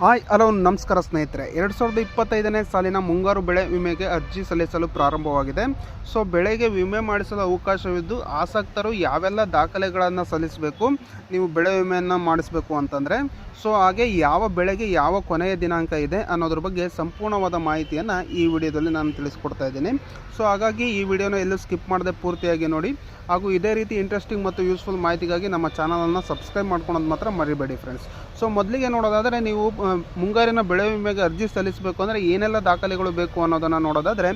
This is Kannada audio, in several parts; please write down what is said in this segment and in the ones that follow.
ಹಾಯ್, ಹಲೋ, ನಮಸ್ಕಾರ ಸ್ನೇಹಿತರೆ. ಎರಡು ಸಾವಿರದ ಇಪ್ಪತ್ತೈದನೇ ಸಾಲಿನ ಮುಂಗಾರು ಬೆಳೆ ವಿಮೆಗೆ ಅರ್ಜಿ ಸಲ್ಲಿಸಲು ಪ್ರಾರಂಭವಾಗಿದೆ. ಸೊ, ಬೆಳೆಗೆ ವಿಮೆ ಮಾಡಿಸಲು ಅವಕಾಶವಿದ್ದು ಆಸಕ್ತರು ಯಾವೆಲ್ಲ ದಾಖಲೆಗಳನ್ನು ಸಲ್ಲಿಸಬೇಕು, ನೀವು ಬೆಳೆ ವಿಮೆಯನ್ನು ಮಾಡಿಸಬೇಕು ಅಂತಂದರೆ, ಸೊ, ಹಾಗೆ ಯಾವ ಬೆಳೆಗೆ ಯಾವ ಕೊನೆಯ ದಿನಾಂಕ ಇದೆ ಅನ್ನೋದ್ರ ಬಗ್ಗೆ ಸಂಪೂರ್ಣವಾದ ಮಾಹಿತಿಯನ್ನು ಈ ವಿಡಿಯೋದಲ್ಲಿ ನಾನು ತಿಳಿಸ್ಕೊಡ್ತಾ ಇದ್ದೀನಿ. ಸೊ, ಹಾಗಾಗಿ ಈ ವಿಡಿಯೋನ ಎಲ್ಲೂ ಸ್ಕಿಪ್ ಮಾಡದೆ ಪೂರ್ತಿಯಾಗಿ ನೋಡಿ. ಹಾಗೂ ಇದೇ ರೀತಿ ಇಂಟ್ರೆಸ್ಟಿಂಗ್ ಮತ್ತು ಯೂಸ್ಫುಲ್ ಮಾಹಿತಿಗಾಗಿ ನಮ್ಮ ಚಾನಲನ್ನು ಸಬ್ಸ್ಕ್ರೈಬ್ ಮಾಡ್ಕೊಳೋದು ಮಾತ್ರ ಮರಿಬೇಡಿ ಫ್ರೆಂಡ್ಸ್ ಸೊ ಮೊದಲಿಗೆ ನೋಡೋದಾದರೆ ನೀವು ಮುಂಗಾರಿನ ಬೆಳೆ ವಿಮೆಗೆ ಅರ್ಜಿ ಸಲ್ಲಿಸಬೇಕು ಅಂದರೆ ಏನೆಲ್ಲ ದಾಖಲೆಗಳು ಬೇಕು ಅನ್ನೋದನ್ನು ನೋಡೋದಾದರೆ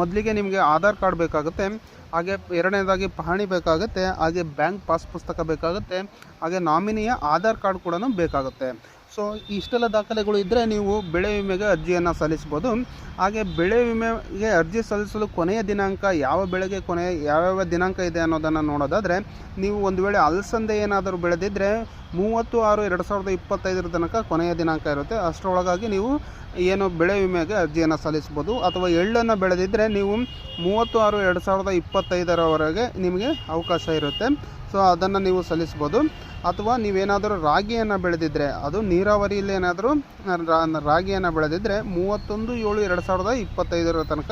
ಮೊದಲಿಗೆ ನಿಮಗೆ ಆಧಾರ್ ಕಾರ್ಡ್ ಬೇಕಾಗುತ್ತೆ, ಹಾಗೆ ಎರಡನೇದಾಗಿ ಪಹಣಿ ಬೇಕಾಗುತ್ತೆ, ಹಾಗೆ ಬ್ಯಾಂಕ್ ಪಾಸ್ ಪುಸ್ತಕ ಬೇಕಾಗುತ್ತೆ, ಹಾಗೆ ನಾಮಿನಿಯ ಆಧಾರ್ ಕಾರ್ಡ್ ಕೂಡ ಬೇಕಾಗುತ್ತೆ. ಸೊ ಇಷ್ಟೆಲ್ಲ ದಾಖಲೆಗಳು ಇದ್ದರೆ ನೀವು ಬೆಳೆ ವಿಮೆಗೆ ಅರ್ಜಿಯನ್ನು ಸಲ್ಲಿಸ್ಬೋದು. ಹಾಗೆ ಬೆಳೆ ವಿಮೆಗೆ ಅರ್ಜಿ ಸಲ್ಲಿಸಲು ಕೊನೆಯ ದಿನಾಂಕ ಯಾವ ಬೆಳೆಗೆ ಕೊನೆಯ ಯಾವ್ಯಾವ ದಿನಾಂಕ ಇದೆ ಅನ್ನೋದನ್ನು ನೋಡೋದಾದರೆ, ನೀವು ಒಂದು ವೇಳೆ ಅಲಸಂದೆ ಏನಾದರೂ ಬೆಳೆದಿದ್ದರೆ ಮೂವತ್ತು ಆರು ಎರಡು ಸಾವಿರದ ಇಪ್ಪತ್ತೈದರ ತನಕ ಕೊನೆಯ ದಿನಾಂಕ ಇರುತ್ತೆ. ಅಷ್ಟರೊಳಗಾಗಿ ನೀವು ಏನು ಬೆಳೆ ವಿಮೆಗೆ ಅರ್ಜಿಯನ್ನು ಸಲ್ಲಿಸ್ಬೋದು ಅಥವಾ ಎಳ್ಳನ್ನು ಬೆಳೆದಿದ್ದರೆ ನೀವು ಮೂವತ್ತು ಆರು ಎರಡು ಸಾವಿರದ ಇಪ್ಪತ್ತೈದರವರೆಗೆ ನಿಮಗೆ ಅವಕಾಶ ಇರುತ್ತೆ. ಸೊ ಅದನ್ನು ನೀವು ಸಲ್ಲಿಸ್ಬೋದು ಅಥವಾ ನೀವೇನಾದರೂ ರಾಗಿಯನ್ನು ಬೆಳೆದಿದ್ದರೆ ಅದು ನೀರಾವರಿಯಲ್ಲಿ ಏನಾದರೂ ರಾಗಿಯನ್ನು ಬೆಳೆದಿದ್ದರೆ ಮೂವತ್ತೊಂದು ಏಳು ಎರಡು ಸಾವಿರದ ಇಪ್ಪತ್ತೈದರ ತನಕ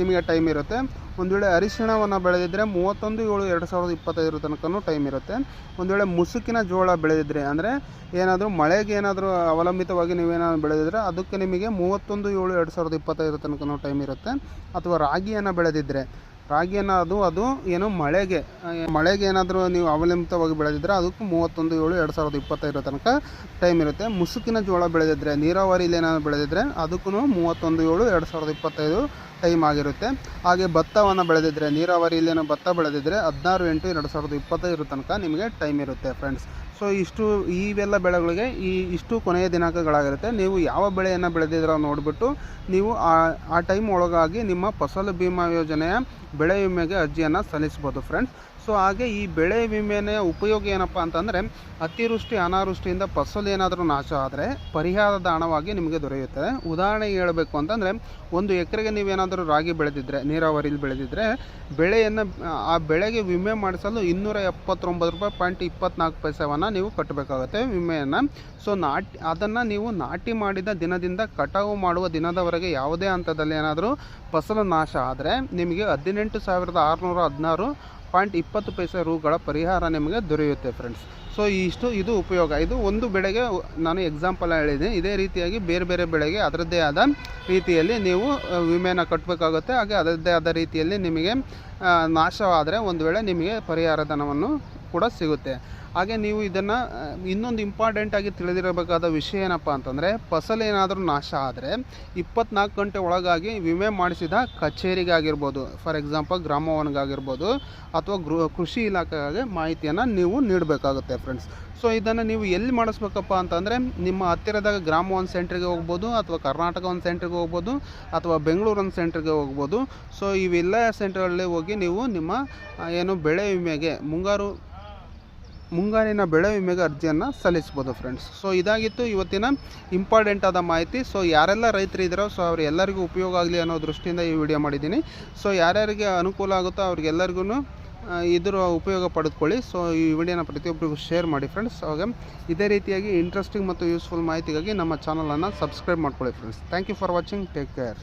ನಿಮಗೆ ಟೈಮ್ ಇರುತ್ತೆ. ಒಂದು ವೇಳೆ ಅರಿಶಿಣವನ್ನು ಬೆಳೆದಿದ್ದರೆ ಮೂವತ್ತೊಂದು ಏಳು ಎರಡು ಸಾವಿರದ ಇಪ್ಪತ್ತೈದರ ತನಕನೂ ಟೈಮ್ ಇರುತ್ತೆ. ಒಂದು ವೇಳೆ ಮುಸುಕಿನ ಜೋಳ ಬೆಳೆದಿದ್ದರೆ ಅಂದರೆ ಏನಾದರೂ ಮಳೆಗೆ ಏನಾದರೂ ಅವಲಂಬಿತವಾಗಿ ನೀವೇನಾದ್ರು ಬೆಳೆದಿದ್ರೆ ಅದಕ್ಕೆ ನಿಮಗೆ ಮೂವತ್ತೊಂದು ಏಳು ಎರಡು ಸಾವಿರದ ಇಪ್ಪತ್ತೈದರ ತನಕನೂ ಟೈಮ್ ಇರುತ್ತೆ. ಅಥವಾ ರಾಗಿಯನ್ನು ಬೆಳೆದಿದ್ದರೆ ರಾಗಿಯನ್ನು ಅದು ಅದು ಏನು ಮಳೆಗೆ ಮಳೆಗೆ ಏನಾದರೂ ನೀವು ಅವಲಂಬಿತವಾಗಿ ಬೆಳೆದಿದ್ರೆ ಅದಕ್ಕೂ ಮೂವತ್ತೊಂದು, ಏಳು, ಎರಡು ಸಾವಿರದ ಇಪ್ಪತ್ತೈದರ ತನಕ ಟೈಮ್ ಇರುತ್ತೆ. ಮುಸುಕಿನ ಜೋಳ ಬೆಳೆದಿದ್ರೆ, ನೀರಾವರಿಲಿ ಏನಾದರೂ ಬೆಳೆದಿದ್ರೆ ಅದಕ್ಕೂ ಮೂವತ್ತೊಂದು, ಏಳು, ಎರಡು ಸಾವಿರದ ಇಪ್ಪತ್ತೈದು ಟೈಮ್ ಆಗಿರುತ್ತೆ. ಹಾಗೆ ಭತ್ತವನ್ನು ಬೆಳೆದಿದ್ರೆ ನೀರಾವರಿಯಲ್ಲಿ ಏನೋ ಭತ್ತ ಬೆಳೆದಿದ್ರೆ ಹದಿನಾರು ಎಂಟು, ಎರಡು ಸಾವಿರದ ಇಪ್ಪತ್ತೈದರ ತನಕ ನಿಮಗೆ ಟೈಮ್ ಇರುತ್ತೆ ಫ್ರೆಂಡ್ಸ್ ಸೊ ಇಷ್ಟು ಇವೆಲ್ಲ ಬೆಳೆಗಳಿಗೆ ಈ ಇಷ್ಟು ಕೊನೆಯ ದಿನಾಂಕಗಳಾಗಿರುತ್ತೆ. ನೀವು ಯಾವ ಬೆಳೆಯನ್ನು ಬೆಳೆದಿದ್ದೀರೋ ನೋಡಿಬಿಟ್ಟು ನೀವು ಆ ಆ ಟೈಮ್ ಒಳಗಾಗಿ ನಿಮ್ಮ ಫಸಲು ಬಿಮಾ ಯೋಜನೆಯ ಬೆಳೆ ವಿಮೆಗೆ ಅರ್ಜಿಯನ್ನು ಸಲ್ಲಿಸ್ಬೋದು ಫ್ರೆಂಡ್ಸ್ ಸೊ ಹಾಗೆ ಈ ಬೆಳೆ ವಿಮೆಯ ಉಪಯೋಗ ಏನಪ್ಪ ಅಂತಂದರೆ, ಅತಿವೃಷ್ಟಿ, ಅನಾವೃಷ್ಟಿಯಿಂದ ಫಸಲು ಏನಾದರೂ ನಾಶ ಆದರೆ ಪರಿಹಾರದ ಹಣವಾಗಿ ನಿಮಗೆ ದೊರೆಯುತ್ತದೆ. ಉದಾಹರಣೆಗೆ ಹೇಳಬೇಕು ಅಂತಂದರೆ, ಒಂದು ಎಕರೆಗೆ ನೀವೇನಾದರೂ ರಾಗಿ ಬೆಳೆದಿದ್ದರೆ ನೀರಾವರಿಲಿ ಬೆಳೆದಿದ್ದರೆ ಬೆಳೆಯನ್ನು, ಆ ಬೆಳೆಗೆ ವಿಮೆ ಮಾಡಿಸಲು ಇನ್ನೂರ ಎಪ್ಪತ್ತೊಂಬತ್ತು ರೂಪಾಯಿ ಪಾಯಿಂಟ್ ಇಪ್ಪತ್ನಾಲ್ಕು ಪೈಸವನ್ನು ನೀವು ಕಟ್ಟಬೇಕಾಗುತ್ತೆ ವಿಮೆಯನ್ನು. ಸೊ ನಾಟಿ, ಅದನ್ನು ನೀವು ನಾಟಿ ಮಾಡಿದ ದಿನದಿಂದ ಕಟಾವು ಮಾಡುವ ದಿನದವರೆಗೆ ಯಾವುದೇ ಹಂತದಲ್ಲಿ ಏನಾದರೂ ಫಸಲು ನಾಶ ಆದರೆ ನಿಮಗೆ ಹದಿನೆಂಟು ಸಾವಿರದ ಆರುನೂರ ಹದಿನಾರು ಪಾಯಿಂಟ್ ಇಪ್ಪತ್ತು ಪೈಸೆ ರೂಗಳ ಪರಿಹಾರ ನಿಮಗೆ ದೊರೆಯುತ್ತೆ ಫ್ರೆಂಡ್ಸ್ ಸೊ ಇಷ್ಟು, ಇದು ಉಪಯೋಗ. ಇದು ಒಂದು ಬೆಳೆಗೆ, ನಾನು ಎಕ್ಸಾಂಪಲ್ ಹೇಳಿದ್ದೀನಿ ಇದೇ ರೀತಿಯಾಗಿ ಬೇರೆ ಬೇರೆ ಬೆಳೆಗೆ ಅದರದ್ದೇ ಆದ ರೀತಿಯಲ್ಲಿ ನೀವು ವಿಮೆನ ಕಟ್ಟಬೇಕಾಗುತ್ತೆ ಹಾಗೆ ಅದರದ್ದೇ ಆದ ರೀತಿಯಲ್ಲಿ ನಿಮಗೆ ನಾಶವಾದರೆ ಒಂದು ವೇಳೆ ನಿಮಗೆ ಪರಿಹಾರ ಧನವನ್ನು ಕೂಡ ಸಿಗುತ್ತೆ. ಹಾಗೆ ನೀವು ಇದನ್ನು ಇನ್ನೊಂದು ಇಂಪಾರ್ಟೆಂಟ್ ಆಗಿ ತಿಳಿದಿರಬೇಕಾದ ವಿಷಯ ಏನಪ್ಪ ಅಂತಂದರೆ, ಫಸಲು ಏನಾದರೂ ನಾಶ ಆದರೆ ಇಪ್ಪತ್ನಾಲ್ಕು ಗಂಟೆ ಒಳಗಾಗಿ ವಿಮೆ ಮಾಡಿಸಿದ ಕಚೇರಿಗಾಗಿರ್ಬೋದು ಫಾರ್ ಎಕ್ಸಾಂಪಲ್ ಗ್ರಾಮವನ್ಗಾಗಿರ್ಬೋದು ಅಥವಾ ಗೃಹ, ಕೃಷಿ ಇಲಾಖೆಗೆ ಮಾಹಿತಿಯನ್ನು ನೀವು ನೀಡಬೇಕಾಗುತ್ತೆ ಫ್ರೆಂಡ್ಸ್ ಸೊ ಇದನ್ನು ನೀವು ಎಲ್ಲಿ ಮಾಡಿಸ್ಬೇಕಪ್ಪ ಅಂತಂದರೆ, ನಿಮ್ಮ ಹತ್ತಿರದಾಗ ಗ್ರಾಮ ಒಂದು ಸೆಂಟ್ರಿಗೆ ಹೋಗ್ಬೋದು ಅಥವಾ ಕರ್ನಾಟಕ ಒಂದು ಸೆಂಟ್ರಿಗೆ ಹೋಗ್ಬೋದು ಅಥವಾ ಬೆಂಗಳೂರು ಒಂದು ಸೆಂಟ್ರಿಗೆ ಹೋಗ್ಬೋದು. ಸೊ ಇವೆಲ್ಲ ಸೆಂಟ್ರಲ್ಲಿ ಹೋಗಿ ನೀವು ನಿಮ್ಮ ಏನು ಬೆಳೆ ವಿಮೆಗೆ, ಮುಂಗಾರು ಮುಂಗಾರಿನ ಬೆಳೆ ವಿಮೆಗೆ ಅರ್ಜಿಯನ್ನು ಸಲ್ಲಿಸ್ಬೋದು ಫ್ರೆಂಡ್ಸ್ ಸೊ ಇದಾಗಿತ್ತು ಇವತ್ತಿನ ಇಂಪಾರ್ಟೆಂಟ್ ಆದ ಮಾಹಿತಿ. ಸೊ ಯಾರೆಲ್ಲ ರೈತರು ಇದ್ದಾರೋ ಸೊ ಅವರೆಲ್ಲರಿಗೂ ಉಪಯೋಗ ಆಗಲಿ ಅನ್ನೋ ದೃಷ್ಟಿಯಿಂದ ಈ ವಿಡಿಯೋ ಮಾಡಿದ್ದೀನಿ. ಸೊ ಯಾರ್ಯಾರಿಗೆ ಅನುಕೂಲ ಆಗುತ್ತೋ ಅವ್ರಿಗೆಲ್ಲರಿಗೂ ಇದರ ಉಪಯೋಗ ಪಡೆದುಕೊಳ್ಳಿ. ಸೊ ಈ ವಿಡಿಯೋನ ಪ್ರತಿಯೊಬ್ಬರಿಗೂ ಶೇರ್ ಮಾಡಿ ಫ್ರೆಂಡ್ಸ್ ಹಾಗೆ ಇದೇ ರೀತಿಯಾಗಿ ಇಂಟ್ರೆಸ್ಟಿಂಗ್ ಮತ್ತು ಯೂಸ್ಫುಲ್ ಮಾಹಿತಿಗಾಗಿ ನಮ್ಮ ಚಾನಲನ್ನು ಸಬ್ಸ್ಕ್ರೈಬ್ ಮಾಡ್ಕೊಳ್ಳಿ friends thank you for watching take care